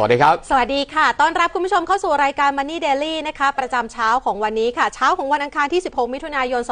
สวัสดีครับ สวัสดีค่ะ ต้อนรับคุณผู้ชมเข้าสู่รายการ Money Daily นะคะ ประจำเช้าของวันนี้ค่ะ เช้าของวันอังคารที่ 16 มิถุนายน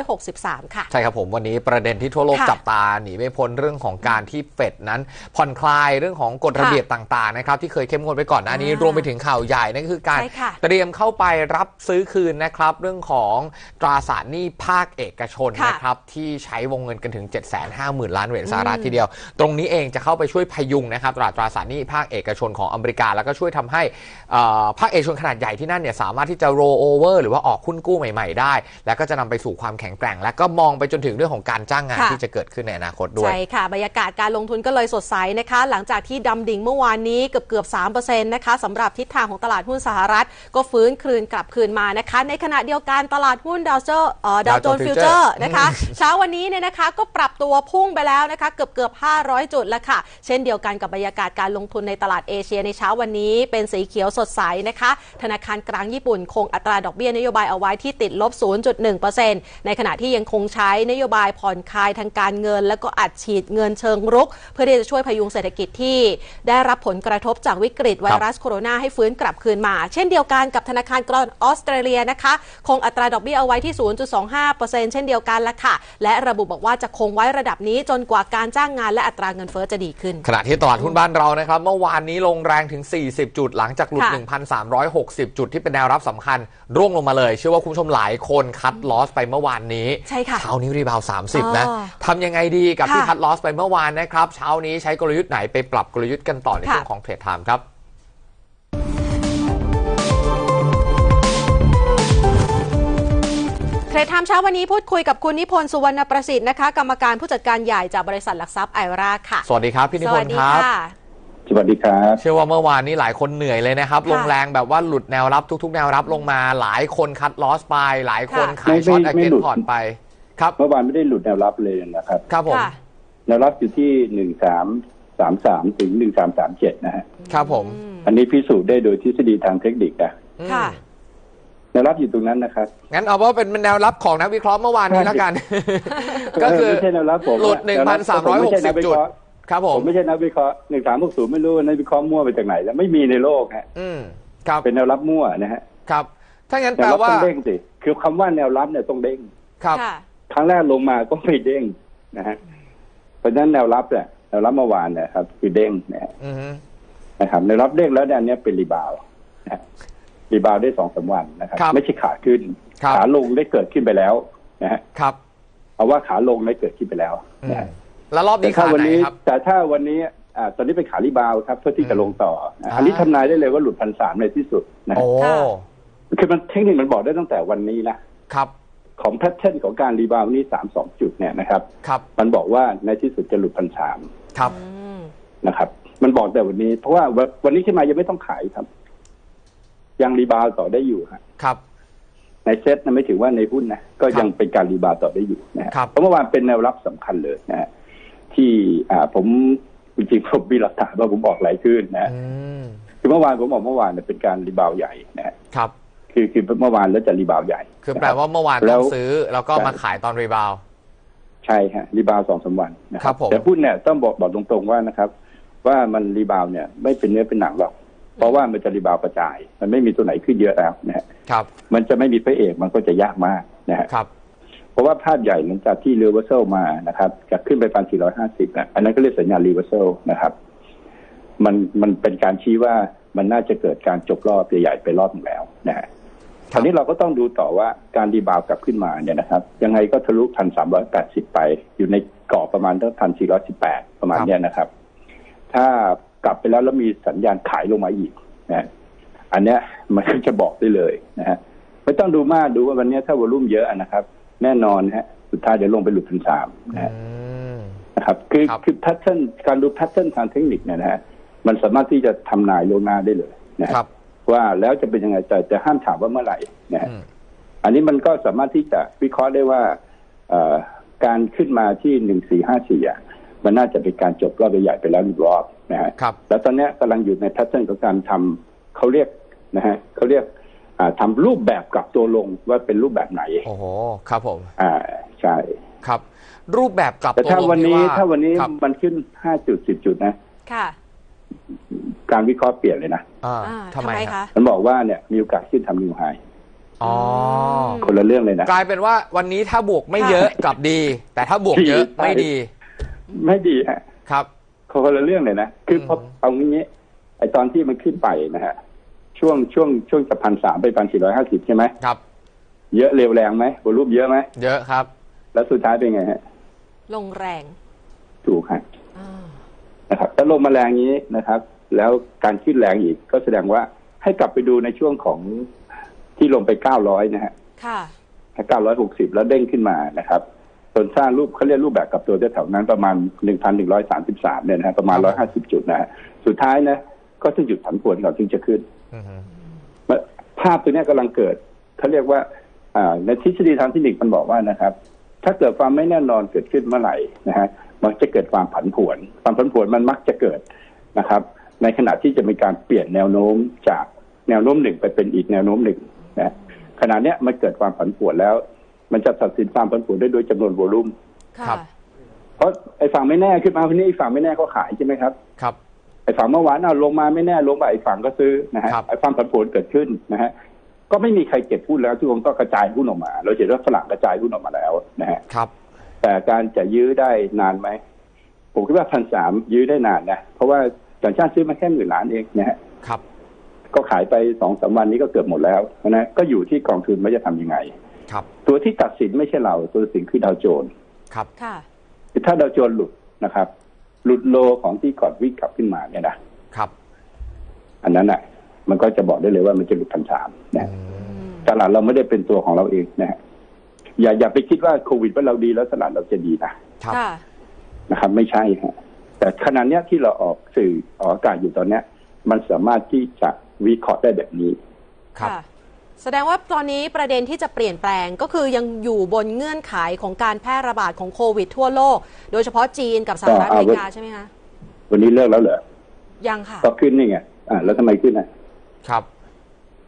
2563 ค่ะ ใช่ครับผม วันนี้ประเด็นที่ทั่วโลกค่ะจับตา หนีไม่พ้นเรื่องของการที่เฟดนั้น ผ่อนคลายเรื่องของกฎระเบียบต่างๆนะครับที่เคยเข้มงวดไปก่อนหน้านี้อ่ารวมไปถึงข่าวใหญ่นั่นก็คือการใช่ค่ะเตรียมเข้าไปรับซื้อคืนนะครับเรื่องของตราสารหนี้ภาคเอกชนค่ะนะครับที่ใช้วงเงินกันถึง 750,000 ล้านเหรียญสหรัฐทีเดียว ตรงนี้เองจะเข้าไปช่วยพยุงนะครับตราตราสารหนี้ภาคเอกชนของอเมริกา แล้วก็ช่วยทำให้เอ่อภาคเอกชนขนาดใหญ่ที่นั่นเนี่ยสามารถที่จะ roll over หรือว่าออกหุ้นกู้ใหม่ ๆ ได้ แล้วก็จะนำไปสู่ความแข็งแกร่ง และก็มองไปจนถึงเรื่องของการจ้างงานค่ะที่จะเกิดขึ้นในอนาคตด้วยใช่ค่ะบรรยากาศการลงทุนก็เลยสดใสนะคะ หลังจากที่ดำดิ่งเมื่อวานนี้เกือบเกือบ3%นะคะสำหรับทิศทางของตลาดหุ้นสหรัฐ ก็ฟื้นคืนกลับคืนมานะคะ ในขณะเดียวกันตลาดหุ้นดาวเจอร์ดาวโจ Dow น Jones ฟิวเจอ Future ร์นะคะเช้าวันนี้เนี่ยนะคะก็ปรับตัวพุ่งไปแล้วนะคะเกือบเกือบ500 จุดแล้วค่ะ เช่นเดียวกันกับบรรยากาศการลงทุนในตลาดเอเชียในเช้าวันนี้เป็นสีเขียวสดใสนะคะ ธนาคารกลางญี่ปุ่นคงอัตราดอกเบี้ยนโยบายเอาไว้ที่ติดลบ 0.1%ในขณะที่ยังคงใช้นโยบายผ่อนคลายทางการเงิน แล้วก็อัดฉีดเงินเชิงรุก เพื่อที่จะช่วยพยุงเศรษฐกิจที่ ได้รับผลกระทบจากวิกฤตไวรัสโคโรนาให้ฟื้นกลับคืนมา เช่นเดียวกันกับธนาคารกลางออสเตรเลียนะคะ คงอัตราดอกเบี้ยเอาไว้ที่ 0.25%เช่นเดียวกันละค่ะ และระบุบอกว่าจะคงไว้ระดับนี้จนกว่าการจ้างงานและอัตราเงินเฟ้อจะดีขึ้น ขณะที่ตลาดหุ้นบ้านเรานะครับ เมื่อวานนี้ลงแรงถึง 40 จุดหลังจากหลุดค่ะ1,360 จุดที่เป็นแนวรับสำคัญ ร่วงลงมาเลย เชื่อว่าคุณผู้ชมหลายคนคัดลอสไปเมื่อวานนี้ใช่ค่ะเช้านี้รีบาว 30 นะอ๋อทำยังไงดีกับที่ค่ะคัดลอสไปเมื่อวานนะครับ เช้านี้ใช้กลยุทธ์ไหนไปปรับกลยุทธ์กันต่อในค่ะช่วงของเทรดไทม์ครับเทรดไทม์เช้าวันนี้พูดคุยกับคุณนิพนธ์สุวรรณประสิทธิ์นะคะ กรรมการผู้จัดการใหญ่จากบริษัทหลักทรัพย์ไอราค่ะ สวัสดีครับ พี่นิสพวันสธ์ดีครับค่ะ สวัสดีครับ เชื่อว่าเมื่อวานนี้หลายคนเหนื่อยเลยนะครับค่ะลงแรงแบบว่าหลุดแนวรับทุก ๆ แนวรับลงมาหลายคนคัดลอสไป หลายคนค่ะขายช็อตไม่อไม่เกนหลุดพอร์ตไปครับเมื่อวานไม่ได้หลุดแนวรับเลยนะครับ ครับผมค่ะแนวรับอยู่ที่หนึ่งสามสามสามถึงหนึ่งสามสามเจ็ดนะฮะครับผมอืมอันนี้พิสูจน์ได้โดยทฤษฎีทางเทคนิคนะอืมค่ะแนวรับอยู่ตรงนั้นนะครับ งั้นเอาว่าเป็นแนวรับของนักวิเคราะห์เมื่อวานนี้แล้วกัน ก็คือเไม่ใช่แนวรับผมหลุดแวรับผมไม่ใช่นักวิ1,360จุดเคราะห์ครับผผมมไม่ใช่นักวิเคราะห์หนึ่งสามหกศูนย์ไม่รู้ว่านักวิเคราะห์มั่วไปจากไหน แล้วไม่มีในโลกฮะอืมครับเป็นแนวรับมั่วนะฮะครับ ถ้างั้นแนแปลวรับว่าต้องเด้งสิคือคำว่าแนวรับเนี่ยต้องเด้งครับค่ะครั้งแรกลงมาก็ไม่เด้งนะฮะเพราะฉะนั้นแนวรับเนี่ยแนวรับเมื่อวานเนี่ยครับคือเด้งนะฮะอือฮึนะครับในรับเด้งแล้วเนี่ยอันเนี้ยเป็นรีบาวด์นะฮะรีบาวด์ได้สองสามวันนะครับครับ ไม่ใช่ขาขึ้นครับขาลงได้เกิดขึ้นไปแล้วนะฮะครับเอาว่าขาลงได้เกิดขึ้นไปแล้วอืนะมฮะ แล้วรอบแต่นี้ถ้าขาวัไหนนี้ครับ แต่ถ้าวันนี้อ่าตอนนี้เป็นขารีบาวด์ครับ เพื่อที่จะอืมลงต่อนะอ่าอันนี้ทำนายได้เลยว่าหลุดพันสามในที่สุดนะโอ้ค่ะคือมันเทคนิคมันบอกได้ตั้งแต่วันนี้นะครับ ของแพทเทิร์นของการรีบาวด์นี้สามสองจุดเนี่ยนะครับครับ มันบอกว่าในที่สุดจะหลุดพันสามครับอืมนะครับ มันบอกแต่วันนี้ เพราะว่าวันวันนี้ขึ้นมายังไม่ต้องขายครับ ยังรีบาวด์ต่อได้อยู่ฮะครับในเซ็ตนะไม่ถือว่าในหุ้นนะก็ยังเป็นการรีบาวด์ต่อได้อยู่นะฮะครับเพราะเมื่อวานเป็นแนวรับสำคัญเลยนะฮะ ที่อ่าผมจริงๆผมมีหลักฐานว่าผมบอกหลายขึ้นนะฮะอืมคือเมื่อวานผมบอกเมื่อวานเนี่ยเป็นการรีบาวด์ใหญ่นะฮะครับ คือคือเมื่อวานแล้วจะรีบาวด์ใหญ่ คือแปลว่าเมื่อวานแล้ต้วองซื้อแล้วก็มาขายตอนรีบาวด์ใช่ฮะรีบาวด์สองสามวันนะคครัรับบผมแต่หุ้นเนี่ยต้องบอกบอกตรงๆว่านะครับ ว่ามันรีบาวด์เนี่ย ไม่เป็นเนื้อเป็นหนังหรอกเพราะว่ามันจะรีบาวด์กระจาย มันไม่มีตัวไหนขึ้นเยอะแล้วนะฮะครับ มันจะไม่มีพระเอกมันก็จะยากมากนะฮะครับ เพราะว่าภาพใหญ่หลังจากที่เรเวอร์เซลมานะครับจะขึ้นไปพันสี่ร้อยห้าสิบนะอันนั้นก็เรียกสัญญาณรีเวอร์เซลนะครับ มันมันเป็นการชี้ว่ามันน่าจะเกิดการจบรอบใหญ่ๆไปรอบหนึงแล้วนะฮะคราวนี้เราก็ต้องดูต่อว่าการรีบาวกลับขึ้นมาเนี่ยนะครับ ยังไงก็ทะลุพันสามร้อยแปดสิบไป อยู่ในกรอบประมาณตั้งพันสี่ร้อยสิบแปดประมาณเนี้ยนะครับ ถ้ากลับไปแล้วแล้วมีสัญญาณขายลงมาอีกนะอันเนี้ยมันก็จะบอกได้เลยนะฮะไม่ต้องดูมากดูว่าวันนี้ถ้าวอลุ่มเยอะนะครับ แน่นอนฮะสุดท้ายเดี๋ยวลงไปหลุดพันสามนะฮะอืมนะครับ คือครับคือแพทเทิร์นการดูแพทเทิร์นทางเทคนิคเนี่ยนะฮะมันสามารถที่จะทำนายล่วงหน้าได้เลยนะฮะครับ ว่าแล้วจะเป็นยังไงแต่จะห้ามถามว่าเมื่อไหร่นะฮะอืมอันนี้มันก็สามารถที่จะวิเคราะห์ได้ว่าเอ่อการขึ้นมาที่หนึ่งสี่ห้าสี่อะมันน่าจะเป็นการจบรอบใหญ่ๆไปแล้วหนึ่งรอบนะฮะครับแล้วตอนเนี้ยกำลังอยู่ในแพทเทิร์นของการทำเขาเรียกนะฮะเขาเรียก อ่าทำรูปแบบกลับตัวลงว่าเป็นรูปแบบไหนโอ้โหครับผมอ่าใช่ครับ รูปแบบกลับแต่ตัวถ้าลงวันนี้ที่ถ้าวันนี้ครับมันขึ้นห้าจุดสิบจุดนะ ค่ะ การวิเคราะห์เปลี่ยนเลยนะอ่าอ่าทำไมทำไมครัคะบมันบอกว่าเนี่ยมีโอกาสขึ้นทำนิวไฮอ๋อมคนละเรื่องเลยนะกลายเป็นว่าวันนี้ถ้าบวกไม่ค่ะเยอะกลับดี แต่ถ้าบวกเยอะใช่ไม่ดี ไม่ดีฮะครับคนละเรื่องเลยนะคือพออืมเอางี้ไอตอนที่มันขึ้นไปนะฮะ ช่วงช่วงช่วงจากพันสามไปพันสี่ร้อยห้าสิบใช่ไหมครับ เยอะเร็วแรงไหมวอลุ่มเยอะไหมเยอะครับ แล้วสุดท้ายเป็นไงฮะ ลงแรงถูกฮะอ่านะครับถ้าลงมาแรงนี้นะครับ แล้วการขึ้นแรงอีกก็แสดงว่าให้กลับไปดูในช่วงของที่ลงไปเก้าร้อยนะฮะค่ะเก้าร้อยหกสิบแล้วเด้งขึ้นมานะครับส่วนสร้างรูปเขาเรียกรูปแบบกับตัวแถวๆนั้นประมาณหนึ่งพันหนึ่งร้อยสามสิบสามเนี่ยนะฮะประมาณครัร้อบยห้าสิบจุดนะฮะสุดท้ายนะ ก็จะหยุดผันผวนก่อนถึงจะขึ้นอือฮึ ภาพตัวเนี้ยกำลังเกิดเขาเรียกว่าอ่าในทฤษฎีทางเทคนิคมันบอกว่านะครับ ถ้าเกิดความไม่แน่นอนเกิดขึ้นเมื่อไหร่นะฮะมันจะเกิดความผันผวน ความผันผวนมันมักจะเกิดนะครับ ในขณะที่จะมีการเปลี่ยนแนวโน้มจากแนวโน้มหนึ่งไปเป็นอีกแนวโน้มหนึ่งนะขณะเนี้ยมันเกิดความผันผวนแล้ว มันจะตัดสินความผันผวนได้โดยจำนวนโวลุ่มค่ะเพราะไอ้ฝั่งไม่แน่ขึ้นมาวันนี้ไอ้ฝั่งไม่แน่ก็ขายใช่ไหมครับ ครับ ไอ้ฝั่งเมื่อวานเอาลงมาไม่แน่ลงไปไอ้ฝั่งก็ซื้อนะฮะครับไอ้ความผันผวนเกิดขึ้นนะฮะก็ไม่มีใครเก็บหุ้นแล้วทุกคนก็กระจายหุ้นออกมา เราเห็นว่าฝรั่งกระจายหุ้นออกมาแล้วนะฮะครับ แต่การจะยื้อได้นานไหมผมคิดว่าพันสามยื้อได้นานนะเพราะว่าต่างชาติซื้อมาแค่หมื่นล้านเองนะฮะครับ ก็ขายไปสองสามวันนี้ก็เกือบหมดแล้วนะก็อยู่ที่กองทุนว่าจะทำยังไง ครับ ตัวที่ตัดสินไม่ใช่เรา ตัวตัดสินคือดาวโจนส์ครับค่ะถ้าดาวโจนส์หลุดนะครับ หลุดโลของที่ก่อนวิ่งกลับขึ้นมาเนี่ยนะครับ อันนั้นอะ มันก็จะบอกได้เลยว่ามันจะหลุดพันสามนะอืมตลาดเราไม่ได้เป็นตัวของเราเองนะฮะอย่าอย่าไปคิดว่าโควิดว่าเราดีแล้วตลาดเราจะดีนะครับค่ะนะครับ ไม่ใช่ฮะแต่ขณะเนี้ยที่เราออกสื่อออกอากาศอยู่ตอนเนี้ย มันสามารถที่จะวิเคราะห์ได้แบบนี้ ครับค่ะ แสดงว่าตอนนี้ประเด็นที่จะเปลี่ยนแปลงก็คือยังอยู่บนเงื่อนไขของการแพร่ระบาดของโควิดทั่วโลก โดยเฉพาะจีนกับสหรัฐอเมริกาใช่ไหมคะวันนี้เลิกแล้วเหรอยังค่ะก็ขึ้นนี่ไงอ่าแล้วทำไมขึ้นอะครับ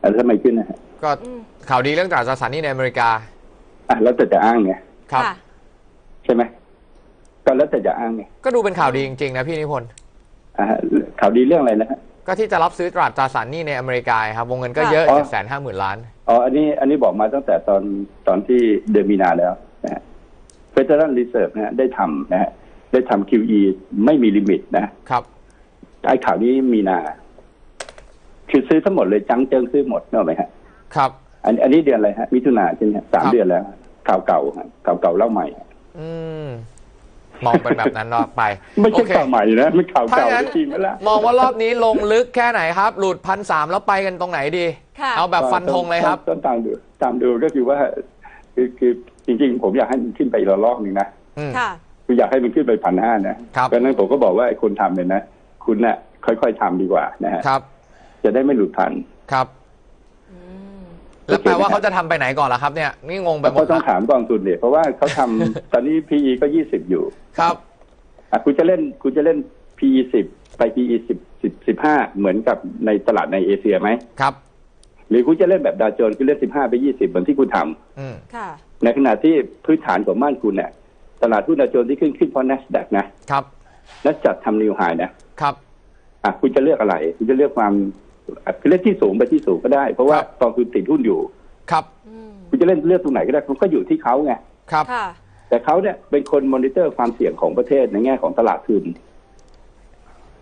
อะแล้วทำไมขึ้นอะก็อืมข่าวดีเรื่องตราสารหนี้ในอเมริกาอะแล้วแต่จะอ้างไงครับค่ะใช่ไหมก็แล้วแต่จะอ้างไงก็ดูเป็นข่าวดีจริงๆนะพี่นิพนธ์อ่าข่าวดีเรื่องอะไรนะฮะ ก็ที่จะรับซื้อตราตราสารหนี้ในอเมริกาครับวงเงินก็ค่ะเยอะอ๋อ เจ็ดแสนห้าหมื่นล้าน อ๋ออันนี้อันนี้บอกมาตั้งแต่ตอนตอนที่เดือนมีนาแล้วนะฮะ Federal Reserve นะฮะได้ทำนะฮะได้ทำ QE ไม่มีลิมิตนะครับ ไอ้ข่าวนี้มีนา คือซื้อทั้งหมดเลยจังเจิงซื้อหมดเนกอะไหมฮะ ครับ อันอันนี้เดือนอะไรฮะมิถุนาใช่ไหมฮะสามครับ เดือนแล้ว ข่าวเก่าฮะข่าวเก่าเล่าใหม่ อืม มองเป็นแบบนั้นรอบไปไม่ใช่โอเคข่าวใหม่นะไม่ข่าวถ้าเก่างั้นจริงไหมล่ะ มองว่ารอบนี้ลงลึกแค่ไหนครับ หลุดพันสามแล้วไปกันตรงไหนดี ค่ะ เอาแบบฟันธงเลยครับ ต้องตามดูตามดูก็คือว่าคือคือจริง ๆ ผมอยากให้มันขึ้นไปอีกระลอกหนึ่งนะอืม ค่ะ คืออยากให้มันขึ้นไปพันห้านะครับ เพราะฉะนั้นผมก็บอกว่าไอ้คนทำเนี่ยนะ คุณน่ะค่อย ๆทำดีกว่านะฮะครับจะได้ไม่หลุดพัน ครับอืม แล้วแปลว่าเขาจะทำไปไหนก่อนล่ะครับเนี่ยนี่งงไปแต่หมก็ดต้องละถามกองทุนเนี่ยเพราะว่าเขาทำ ตอนนี้ PE ก็ยี่สิบอยู่ครับ อะคุณจะเล่นคุณจะเล่น PE สิบไป PE สิบสิบสิบห้าเหมือนกับในตลาดในเอเชียไหมครับ หรือคุณจะเล่นแบบดาวโจนส์คือเล่นสิบห้าไปยี่สิบเหมือนที่คุณทำอืมค่ะ ในขณะที่พื้นฐานของบ้านคุณเนี่ยตลาดหุ้นดาวโจนส์ที่ขึ้นขึ้นเพราะ NASDAQ นะครับ นัสจัดทำนิวไฮนะ ครับ อะคุณจะเลือกอะไร คุณจะเลือกความอะ คือเลือกที่สูงไปที่สูงก็ได้ เพราะว่าครับ กองทุนติดหุ้นอยู่ ครับอืมคุณจะเล่นเลือกตรงไหนก็ได้มันก็อยู่ที่เขาไง ครับ ค่ะ แต่เขาเนี่ยเป็นคนมอนิเตอร์ความเสี่ยงของประเทศในแง่ของตลาดทุน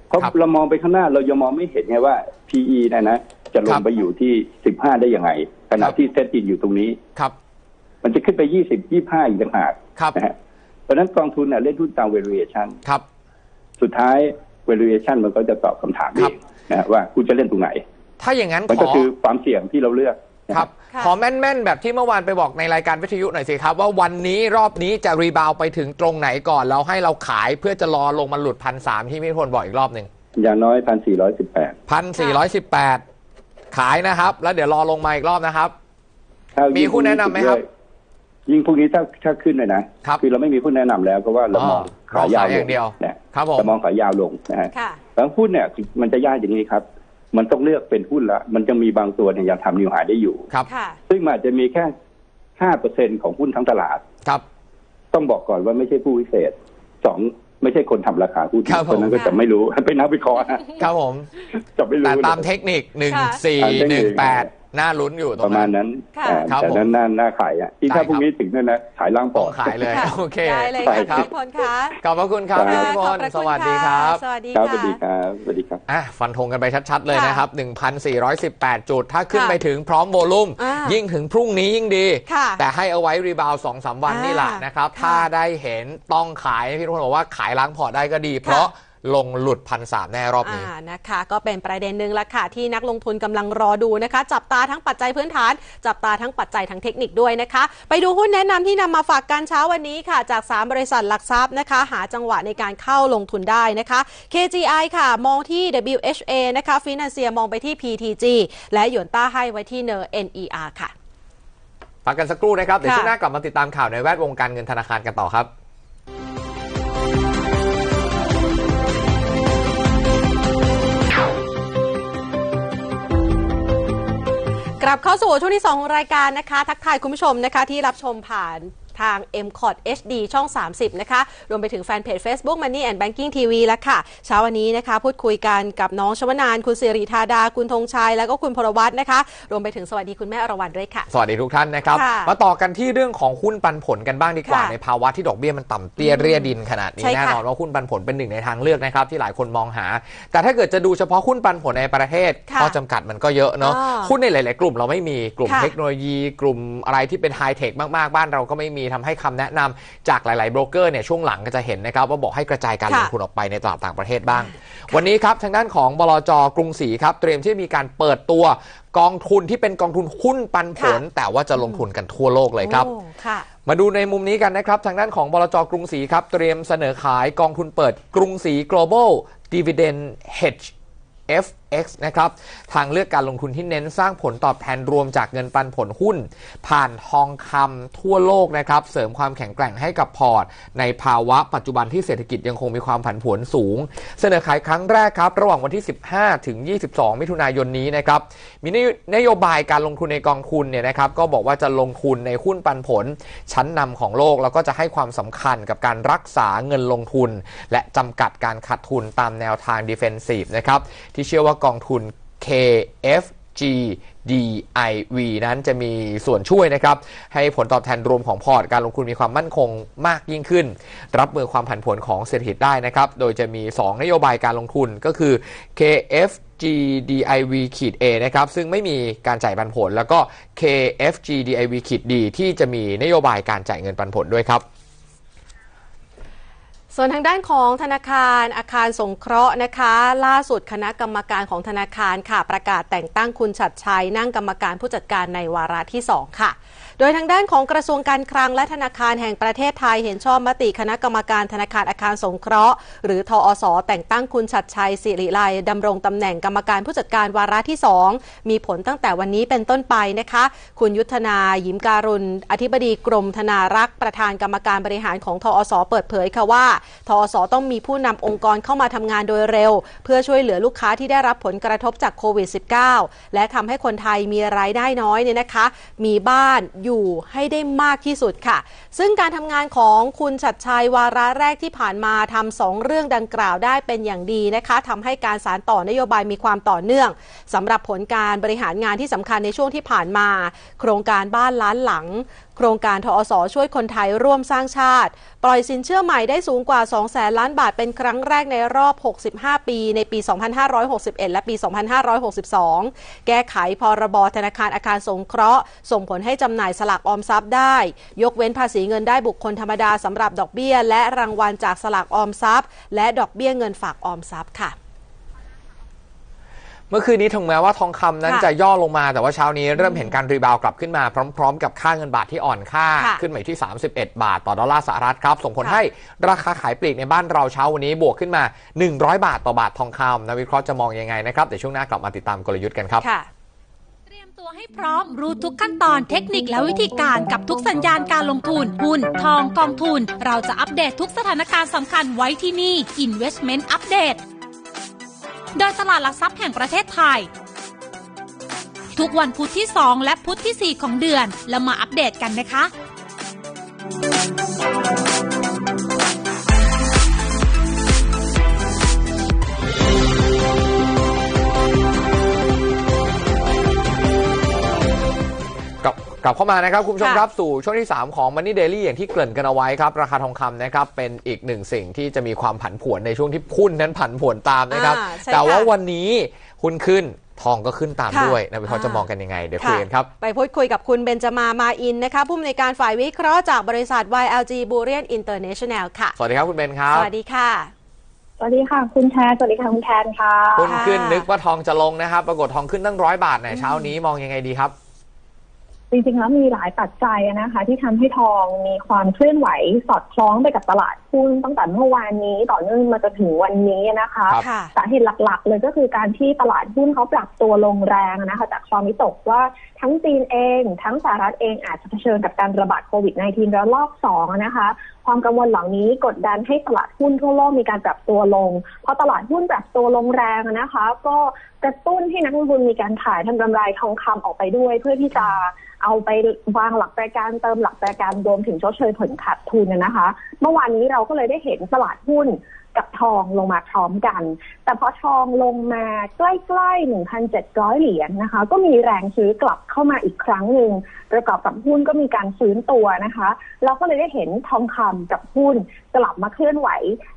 เพราะครับเรามองไปข้างหน้าเรายังมองไม่เห็นไงว่า PE เนะนะ จะลครังบไปอยู่ที่ 15 ได้ยังไงขณะครับ ที่เซ็ตอินอยู่ตรงนี้ ครับมันจะขึ้นไป 20 25 อีกต่างหากครับนะฮะเพราะฉะนั้นกองทุนเนี่ยเล่นหุ้นตาม valuation ครับ สุดท้าย valuation มันก็จะตอบคำถามเอครับ ง นะฮะว่าคุณจะเล่นตรงไหน ถ้าอย่างนั้นมันขก็อคือความเสี่ยงที่เราเลือกนะครับค่ะ ขอแม่นๆ แบบที่เมื่อวานไปบอกในรายการวิทยุหน่อยสิครับ ว่าวันนี้รอบนี้จะรีบาวไปถึงตรงไหนก่อน แล้วให้เราขายเพื่อจะรอลงมาหลุดพันสามที่พี่นิพนธ์บอกอีกรอบหนึ่งอย่างน้อย1,418พันสี่ร้อยสิบแปดขายนะครับ แล้วเดี๋ยวรอลงมาอีกรอบนะครับถ้ามียิ่งหุ้นแนะนำไหมครับยิ่งพวกนี้ถ้าถ้าขึ้นเลยนะครับอเราไม่มีหุ้นแนะนำแล้วเพราะว่าเรามองอ๋อขายาวมองขายลอย่างเดียว นะครับผม เรามองขายยาวลงนะฮะ ค่ะ แล้วหุ้นเนี่ยมันจะยากอย่างนี้ครับ มันต้องเลือกเป็นหุ้นละ มันจะมีบางตัวเนี่ยยังทำนิวไฮได้อยู่ครับค่ะซึ่งมันอาจจะมีแค่ห้าเปอร์เซ็นของหุ้นทั้งตลาดครับ ต้องบอกก่อนว่าไม่ใช่ผู้พิเศษสองไม่ใช่คนทำราคาหุ้นครับผมคนนั้นก็จะไม่รู้เป็นนักวิเคราะห์นะครับผมจะไม่รู้แต่ตามเลยเทคนิค1ตามเทค4นิค1 8 น่าลุ้นอยู่ตรปงระมานั้ณน นั้นค่ะ อ่าครับแต่ผมนั้นน่าน่าขายอะที่ได้ถ้าครับพรุ่งนี้ถึงนั่นนะขายล่างปต้อองด ขายเลย ค่ะโอเคได้เลยใช่ค่ะครัพี่บพลค่ะขอบพระคุณครับครับพี่พขอบลพระสคุณวัสดีครับ สวัสดีครับค่ะสวัสดีครับสวัสดีครับ อะฟันธงกันไปชัดๆเลยค่ะนะครับ 1,418 จุด ถ้าขึ้นค่ะไปถึงพร้อมโวลุ่ม อ่ายิ่ยิ่งถึงพรุ่งนี้ยิ่งดี ค่ะแต่ให้เอาไว้รีบาวสองสามวันอ่านี่นี่แหละนะครับ ค่ะถ้าได้เห็นต้องขายพี่ทุกคนบอกว่าขายล้างพอร์ตได้ก็ดี เพราะ ลงหลุดพันสามแน่รอบนี้อ่านะคะ ก็เป็นประเด็นหนึ่งละค่ะ ที่นักลงทุนกำลังรอดูนะคะ จับตาทั้งปัจจัยพื้นฐาน จับตาทั้งปัจจัยทางเทคนิคด้วยนะคะ ไปดูหุ้นแนะนำที่นำมาฝากกันเช้าวันนี้ค่ะ จาก 3 บริษัทหลักทรัพย์นะคะ หาจังหวะในการเข้าลงทุนได้นะคะ KGI ค่ะ มองที่ WHA นะคะฟินแลนเซียมองไปที่ PTG และหยวนต้าให้ไว้ที่เนอ NER ค่ะพักกันสักครู่นะครับ เดี๋ยวค่ะช่วงหน้ากลับมาติดตามข่าวในแวดวงการเงินธนาคารกันต่อครับ กลับเข้าสู่ช่วงที่ 2 ของรายการนะคะ ทักทายคุณผู้ชมนะคะที่รับชมผ่าน ทาง m c o t HD ช่อง 30 นะคะ รวมไปถึงแฟนเพจ Facebook Money and Banking TV แล้วค่ะ เช้าวันนี้นะคะ พูดคุยกันกับน้องชวนาน คุณสิริธาดา คุณธงชัย แล้วก็คุณพลวัตนะคะ รวมไปถึงสวัสดีคุณแม่อรวรรณด้วยค่ะ สวัสดีทุกท่านนะครับค่ะมาต่อกันที่เรื่องของหุ้นปันผลกันบ้างดีกว่าค่ะในภาวะที่ดอกเบี้ยมันต่ำเตี้ยเรียดินขนาดนี้ใช่ค่ะแน่นอนว่าหุ้นปันผลเป็นหนึ่งในทางเลือกนะครับที่หลายคนมองหา แต่ถ้าเกิดจะดูเฉพาะหุ้นปันผลในประเทศค่ะข้อจำกัดมันก็เยอะเนาะอ่าหุ้นในหลาย ๆ กลุ่มเราไม่มีกลุ่มค่ะเทคโนโลยี กลุ่มอะไรที่เป็นไฮเทคมาก ๆ บ้านเราก็ไม่มีทำให้คำแนะนำจากหลาย ๆ โบรกเกอร์เนี่ยช่วงหลังก็จะเห็นนะครับว่าบอกให้กระจายการลงค่ะทุนออกไปในตลาดต่างประเทศบ้าง วันนี้ครับทางด้านของบลจกรุงศรีครับเตรียมที่จะมีการเปิดตัวกองทุนที่เป็นกองทุนหุ้นปันผลค่ะแต่ว่าจะลงทุนกันทั่วโลกเลยครับโอ้ค่ะมาดูในมุมนี้กันนะครับ ทางด้านของบลจกรุงศรีครับ เตรียมเสนอขายกองทุนเปิดกรุงศรี global dividend hedge X นะครับทางเลือกการลงทุนที่เน้นสร้างผลตอบแทนรวมจากเงินปันผลหุ้น ผ่านทองคำทั่วโลกนะครับเสริมความแข็งแกร่งให้กับพอร์ต ในภาวะปัจจุบันที่เศรษฐกิจยังคงมีความผันผวนสูง เสนอขายครั้งแรกครับ ระหว่างวันที่ 15 ถึง 22 มิถุนายนนี้นะครับมีนโยนโยบายการลงทุนในกองทุนเนี่ยนะครับก็บอกว่าจะลงทุนในหุ้นปันผล ชั้นนำของโลกแล้วก็จะให้ความสำคัญกับการรักษาเงินลงทุน และจำกัดการขาดทุนตามแนวทาง defensive นะครับที่เชื่อว่ากองทุน KFG DIV นั้นจะมีส่วนช่วยนะครับ ให้ผลตอบแทนรวมของพอร์ตการลงทุนมีความมั่นคงมากยิ่งขึ้น รับมือความผันผวนของเศรษฐกิจได้นะครับ โดยจะมี 2 นโยบายการลงทุนก็คือ KFG DIV ขีด A นะครับ ซึ่งไม่มีการจ่ายปันผล แล้วก็ KFG DIV ขีด D ที่จะมีนโยบายการจ่ายเงินปันผลด้วยครับ ส่วนทางด้านของธนาคารอาคารสงเคราะห์นะคะ ล่าสุดคณะกรรมการของธนาคารค่ะ ประกาศแต่งตั้งคุณชัดชัยนั่งกรรมการผู้จัดการในวาระที่ 2 ค่ะโดยทางด้านของกระทรวงการคลังและธนาคารแห่งประเทศไทยเห็นชอบมติคณะกรรมการธนาคารอาคารสงเคราะห์ หรือทอสแต่งตั้งคุณชัดชัยสิริไลดำรงตำแหน่งกรรมการผู้จัดการวาระที่ 2 มีผลตั้งแต่วันนี้เป็นต้นไปนะคะ คุณยุทธนายิมการุณ อธิบดีกรมธนารักษ์ประธานกรรมการบริหารของทอสเปิดเผยค่ะว่า ทอสต้องมีผู้นำองค์กรเข้ามาทำงานโดยเร็ว เพื่อช่วยเหลือลูกค้าที่ได้รับผลกระทบจากโควิด -19 และทำให้คนไทยมีรายได้น้อยเนี่ยนะคะ มีบ้านอยู่ให้ได้มากที่สุดค่ะ ซึ่งการทำงานของคุณชัดชัยวาระแรกที่ผ่านมาทำสองเรื่องดังกล่าวได้เป็นอย่างดีนะคะทำให้การสารต่อนโยบายมีความต่อเนื่องสำหรับผลการบริหารงานที่สำคัญในช่วงที่ผ่านมา โครงการบ้านล้านหลังโครงการทอสช่วยคนไทยร่วมสร้างชาติ ปล่อยสินเชื่อใหม่ได้สูงกว่า2แสนล้านบาทเป็นครั้งแรกในรอบ 65 ปีในปี 2561 และปี 2562 แก้ไขพรบธนาคารอาคารสงเคราะห์ ส่งผลให้จำหน่ายสลากออมทรัพย์ได้ ยกเว้นภาษีเงินได้บุคคลธรรมดาสำหรับดอกเบี้ย และรางวัลจากสลากออมทรัพย์ และดอกเบี้ยเงินฝากออมทรัพย์ค่ะ เมื่อคืนนี้ถึงแม้ว่าทองคำนั้นค่ะจะย่อลงมา แต่ว่าเช้านี้เริ่มเห็นการรีบาวด์กลับขึ้นมาพร้อม ๆ กับค่าเงินบาทที่อ่อนค่า ค่ะขึ้นมาอยู่ที่ 31 บาทต่อดอลลาร์สหรัฐครับ ส่งผลค่ะ ให้ราคาขายปลีกในบ้านเราเช้าวันนี้บวกขึ้นมา 100 บาทต่อบาททองคำนักวิเคราะห์จะมองยังไงนะครับเดี๋ยวช่วงหน้ากลับมาติดตามกลยุทธ์กันครับ ค่ะ เตรียมตัวให้พร้อมรู้ทุกขั้นตอนเทคนิคและวิธีการกับทุกสัญญาณการลงทุน หุ้น ทองกองทุน เราจะอัปเดตทุกสถานการณ์สำคัญไว้ที่นี่ Investment Update โดยตลาดหลักทรัพย์แห่งประเทศไทย ทุกวันพุธที่ 2 และพุธที่ 4 ของเดือน แล้วมาอัปเดตกันนะคะ กลับเข้ามานะครับ คุณผู้ชมค่ะครับ สู่ช่วงที่ 3 ของ Money Daily อย่างที่เกริ่นกันเอาไว้ครับ ราคาทองคำนะครับเป็นอีกหนึ่งสิ่งที่จะมีความผันผวนในช่วงที่หุ้นนั้นผันผวนตามนะครับ อ่าใช่แต่ว่าค่ะ วันนี้หุ้นขึ้นทองก็ขึ้นตามค่ะด้วยนะพี่เขาจะอ่าม มองกันยังไง เดี๋ยวคุยกันครับ ไปพูดคุยกับคุณเบนจมามาอินนะคะผู้อำนวยการฝ่ายวิเคราะห์จากบริษัท YLG Burian International ค่ะ สวัสดีครับคุณเบนครับสวัสดีค่ะ สวัสดีค่ะ คุณแทนสวัสดีค่ะ คุณแทนค่ะ หุ้นขึ้นค่ะนึกว่าทองจะลงนะครับ ปรากฏทองขึ้นตั้งร้อยบาทในเช้านี้มองยังไงดีครับ จริงๆแล้วมีหลายปัจจัยนะคะ ที่ทำให้ทองมีความเคลื่อนไหวสอดคล้องไปกับตลาดหุ้นตั้งแต่เมื่อวานนี้ต่อเนื่องมาจนถึงวันนี้นะคะครับค่ะสาเหตุหลักๆ เลยก็คือการที่ตลาดหุ้นเขาปรับตัวลงแรงนะคะจากความวิตกว่าทั้งจีนเอง ทั้งสหรัฐเองอาจจะเผชิญกับการระบาดโควิด -19 ระลอกสองนะคะ ความกังวลเหล่านี้กดดันให้ตลาดหุ้นทั่วโลกมีการปรับตัวลงพอตลาดหุ้นปรับตัวลงแรงนะคะ ก็กระตุ้นให้นักลงทุนมีการขายทำกำไรทองคำออกไปด้วย เพื่อที่จะเอาไปวางหลักประกันเติมหลักประกันรวมถึงชดเชยผลขาดทุนนะคะ เมื่อวานนี้เราก็เลยได้เห็นตลาดหุ้น กับทองลงมาพร้อมกัน แต่พอทองลงมาใกล้ๆ 1,700 เหรียญนะคะ ก็มีแรงซื้อกลับเข้ามาอีกครั้งหนึ่งประกอบกับหุ้นก็มีการฟื้นตัวนะคะ เราก็เลยได้เห็นทองคำกับหุ้นกลับมาเคลื่อนไหว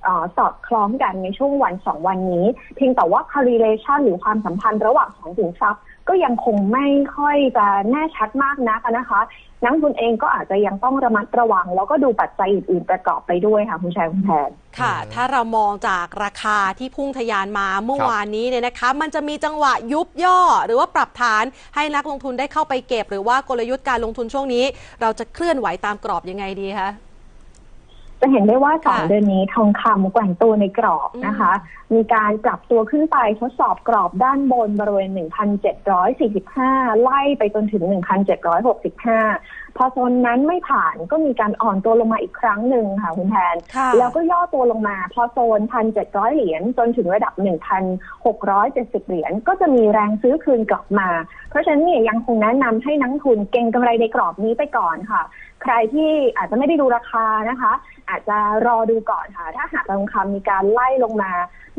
ออสอดคล้องกันในช่วงวันสองวันนี้ เพียงแต่ว่า correlation หรือความสัมพันธ์ระหว่างสองสินทรัพย์ ก็ยังคงไม่ค่อยจะแน่ชัดมากนักนะคะนักลงทุนเองก็อาจจะยังต้องระมัดระวัง แล้วก็ดูปัจจัยอื่นๆประกอบไปด้วยค่ะคุณชายคุณแทนค่ะอืมถ้าเรามองจากราคาที่พุ่งทะยานมาเมื่อครับวานนี้เนี่ยนะคะ มันจะมีจังหวะยุบย่อ หรือว่าปรับฐานให้นักลงทุนได้เข้าไปเก็บ หรือว่ากลยุทธ์การลงทุนช่วงนี้ เราจะเคลื่อนไหวตามกรอบยังไงดีคะ จะเห็นได้ว่าสองค่ะเดือนนี้ทองคำแกว่งตัวในกรอบนะคะ มีการปรับตัวขึ้นไปทดสอบกรอบด้านบนบริเวณ 1,745 ไล่ไปจนถึง 1,765 พอโซนนั้นไม่ผ่านก็มีการอ่อนตัวลงมาอีกครั้งหนึ่งค่ะคุณแทนค่ะแล้วก็ย่อตัวลงมาพอโซน 1,700 เหรียญจนถึงระดับ 1,670 เหรียญก็จะมีแรงซื้อคืนกลับมา เพราะฉะนั้นเนี่ยยังคงแนะนำให้นักลงทุนเก็งกำไรในกรอบนี้ไปก่อนค่ะ ใครที่อาจจะไม่ได้ดูราคานะคะ อาจจะรอดูก่อนค่ะ ถ้าหากทองคำมีการไล่ลงมา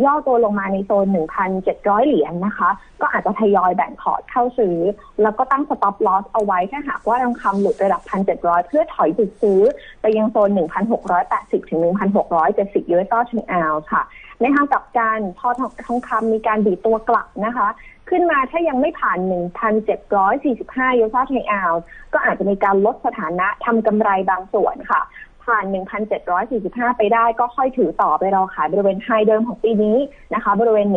ย่อตัวลงมาในโซน 1,700 เหรียญนะคะ ก็อาจจะทยอยแบ่งพอร์ตเข้าซื้อ แล้วก็ตั้ง stop loss เอาไว้ถ้าหากว่าทองคำหลุดระดับ 1,700 เพื่อถอยจุดซื้อ ไปยังโซน 1,680 ถึง 1,670 US dollar to ounce ค่ะ ในทางกลับกันพอทองคำมีการดีตัวกลับนะคะ ขึ้นมาถ้ายังไม่ผ่าน 1,745 ยูโรเทอาวก็อาจจะมีการลดสถานะทำกำไรบางส่วนค่ะ ผ่าน 1,745 ไปได้ก็ค่อยถือต่อไปรอขายบริเวณไฮเดิมของปีนี้นะคะ บริเวณ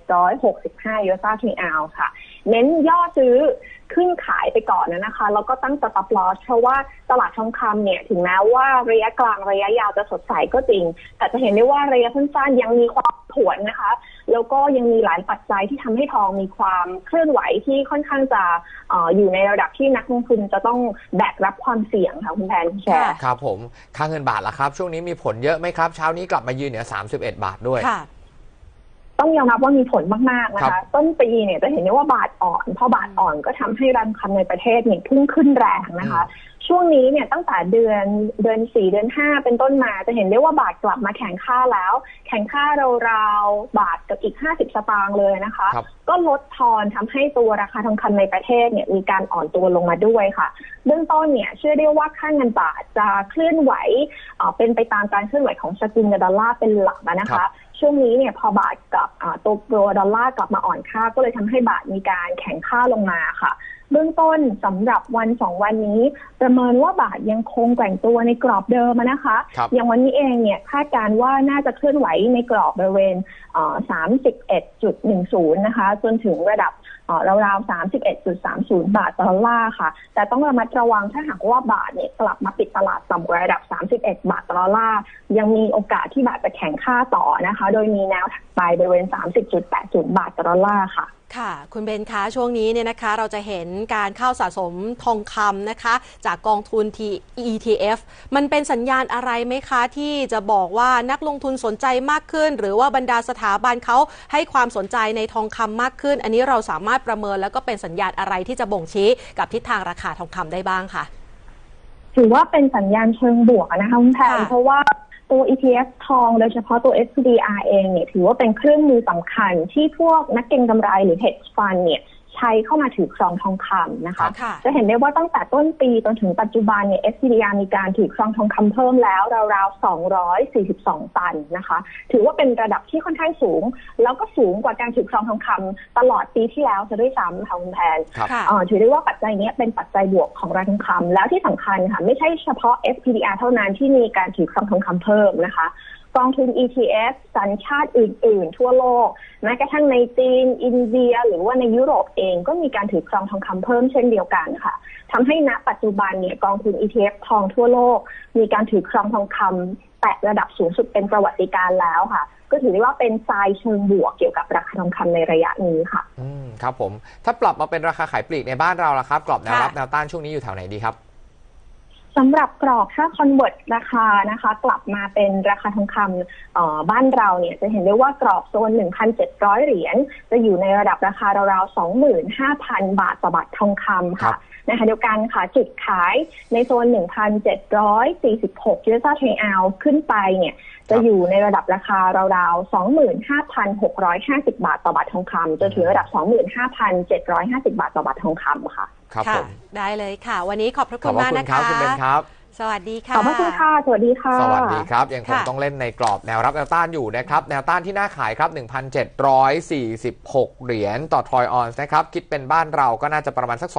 1,765 ยูโรเทอาวค่ะ เน้นย่อซื้อขึ้นขายไปก่อนนะคะแล้วก็ตั้ง stop loss เพราะว่าตลาดทองคำเนี่ยถึงแม้ว่าระยะกลางระยะยาวจะสดใสก็จริง แต่จะเห็นได้ว่าระยะสั้นๆยังมีความผวนนะคะ แล้วก็ยังมีหลายปัจจัยที่ทำให้ทองมีความเคลื่อนไหวที่ค่อนข้างจะเอออยู่ในระดับที่นักลงทุนจะต้องแบกรับความเสี่ยงค่ะคุณแพนคุณแชร์ครับผมค่าเงินบาทล่ะครับ ช่วงนี้มีผลเยอะไหมครับ เช้านี้กลับมายืนเหนือ31 บาทด้วยค่ะ ต้องยอมรับว่ามีผลมากๆนะครัคะบต้นปีเนี่ยจะเห็นได้ว่าบาทอ่อนพอบาทอ่อนก็ทำให้ราคาในประเทศเนี่ยพุ่งขึ้นแรงนะคะ ช่วงนี้เนี่ยตั้งแต่เดือนเดือนสี่เดือนห้าเป็นต้นมาจะเห็นได้ว่าบาทกลับมาแข่งค่าแล้ว แข่งค่าราวๆบาทกับอีก50สตางค์เลยนะคะครับก็ลดทอนทำให้ตัวราคาทองคำในประเทศเนี่ยมีการอ่อนตัวลงมาด้วยค่ะ เบื้องต้นเนี่ยเชื่อได้ว่าค่าเงินบาทจะเคลื่อนไหวเอ่อเป็นไปตามการเคลื่อนไหวของสกุลเงินดอลลาร์เป็นหลักนะครัคะบ ช่วงนี้เนี่ยพอบาทกับตัวดอลลาร์กลับมาอ่อนค่าก็เลยทำให้บาทมีการแข็งค่าลงมาค่ะ เบื้องต้นสำหรับวันสองวันนี้ประเมินว่าบาทยังคงแกว่งตัวในกรอบเดิมอะนะคะครับอย่างวันนี้เองเนี่ยคาดการณ์ว่าน่าจะเคลื่อนไหวในกรอบบริเวณเอ่อ31.10 นะคะ จนถึงระดับเอ่อราวๆ 31.30 บาทต่อดอลลาร์ค่ะ แต่ต้องระมัดระวังถ้าหากว่าบาทเนี่ยกลับมาปิดตลาดต่ำกว่าระดับ 31 บาทต่อดอลลาร์ยังมีโอกาสที่บาทจะแข็งค่าต่อนะคะ โดยมีแนวถัดไปบริเวณ 30.80 บาทต่อดอลลาร์ค่ะค่ะ คุณเบนคะช่วงนี้เนี่ยนะคะ เราจะเห็นการเข้าสะสมทองคำนะคะจากกองทุน T ETF มันเป็นสัญญาณอะไรไหมคะที่จะบอกว่านักลงทุนสนใจมากขึ้น หรือว่าบรรดาสถาบันเขาให้ความสนใจในทองคำมากขึ้น อันนี้เราสามารถประเมินแล้วก็เป็นสัญญาณอะไรที่จะบ่งชี้กับทิศทางราคาทองคำได้บ้างคะถือว่าเป็นสัญญาณเชิงบวกนะคะคุณแพนค่ะเพราะว่าตัว ETF ทองโดยเฉพาะตัว SPDR เองเนี่ยถือว่าเป็นเครื่องมือสำคัญที่พวกนักเก็งกำไรหรือ hedge fund เนี่ย ใช้เข้ามาถือครองทองคำนะคะค่ะจะเห็นได้ว่าตั้งแต่ต้นปีจนถึงปัจจุบันเนี่ย SCBR มีการถือครองทองคำเพิ่มแล้วราวๆ 242 ตันนะคะ ถือว่าเป็นระดับที่ค่อนข้างสูง แล้วก็สูงกว่าการถือครองทองคำตลอดปีที่แล้วจะด้วยซ้ำค่ะคุณแพนครับค่ะเอ่อถือได้ว่าปัจจัยเนี้ยเป็นปัจจัยบวกของราคาทองคำแล้วที่สำคัญค่ะไม่ใช่เฉพาะ SPDR เท่านั้นที่มีการถือครองทองคำเพิ่มนะคะ กองทุน ETF สัญชาติอื่น ๆ ทั่วโลกแม้กระทั่งในจีน อินเดีย หรือว่าในยุโรปเองก็มีการถือครองทองคำเพิ่มเช่นเดียวกันค่ะทำให้ณปัจจุบันเนี่ยกองทุน ETF ทองทั่วโลก มีการถือครองทองคำแตะระดับสูงสุดเป็นประวัติการ์แล้วค่ะ ก็ถือได้ว่าเป็นทรายเชิงบวกเกี่ยวกับราคาทองคำในระยะนี้ค่ะ อืมครับผม ถ้าปรับมาเป็นราคาขายปลีกในบ้านเราล่ะครับ กรอบแนวรับแนวต้านช่วงนี้อยู่แถวไหนดีครับ สำหรับกรอบถ้าคอนเวิร์ตราคานะคะ กลับมาเป็นราคาทองคำเอ่อบ้านเราเนี่ยจะเห็นได้ว่ากรอบโซน 1,700 เหรียญจะอยู่ในระดับราคาราวๆ 25,000 บาทต่อบาททองคำครัค่ะบนะคะเดียวกันค่ะจุดขายในโซน 1,746ยูเอสเทอลขึ้นไปเนี่ยจะอยู่ในระดับราคาราวๆ 25,650 บาทต่อบาททองคำจนถึงระดับ 25,750 บาทต่อบาททองคำค่ะ ครับค่ะผม ได้เลยค่ะ วันนี้ขอบพระขคุอบณพระมากคุณนะครัคะ บคุณเบนครับ สวัสดีขค่ะอบพระคุณค่ะ สวัสดีค่ะ สวัสดีครับ ยังคงค่ะต้องเล่นในกรอบแนวรับแนวต้านอยู่นะครับ แนวต้านที่น่าขายครับ 1,746 เหรียญต่อทรอยออนซ์นะครับ คิดเป็นบ้านเราก็น่าจะประมาณสัก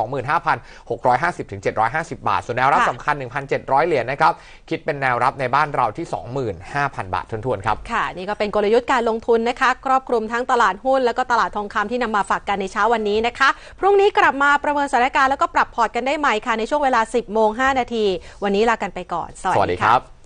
25,650ถึง750 บาท ส่วนแนวรับค่ะสำคัญ 1,700 เหรียญนะครับ คิดเป็นแนวรับในบ้านเราที่ 25,000 บาททวนๆ ครับ ค่ะ นี่ก็เป็นกลยุทธ์การลงทุนนะคะ ครอบคลุมทั้งตลาดหุ้น แล้วก็ตลาดทองคำที่นำมาฝากกันในเช้าวันนี้นะคะ พรุ่งนี้กลับมาประเมินสถานการณ์แล้วก็ปรับพอร์ตกันได้ใหม่ค่ะในช่วงเวลา 10โมง5นาทีวันนี้ลากันไปก่อน สวัสวัสดีครับ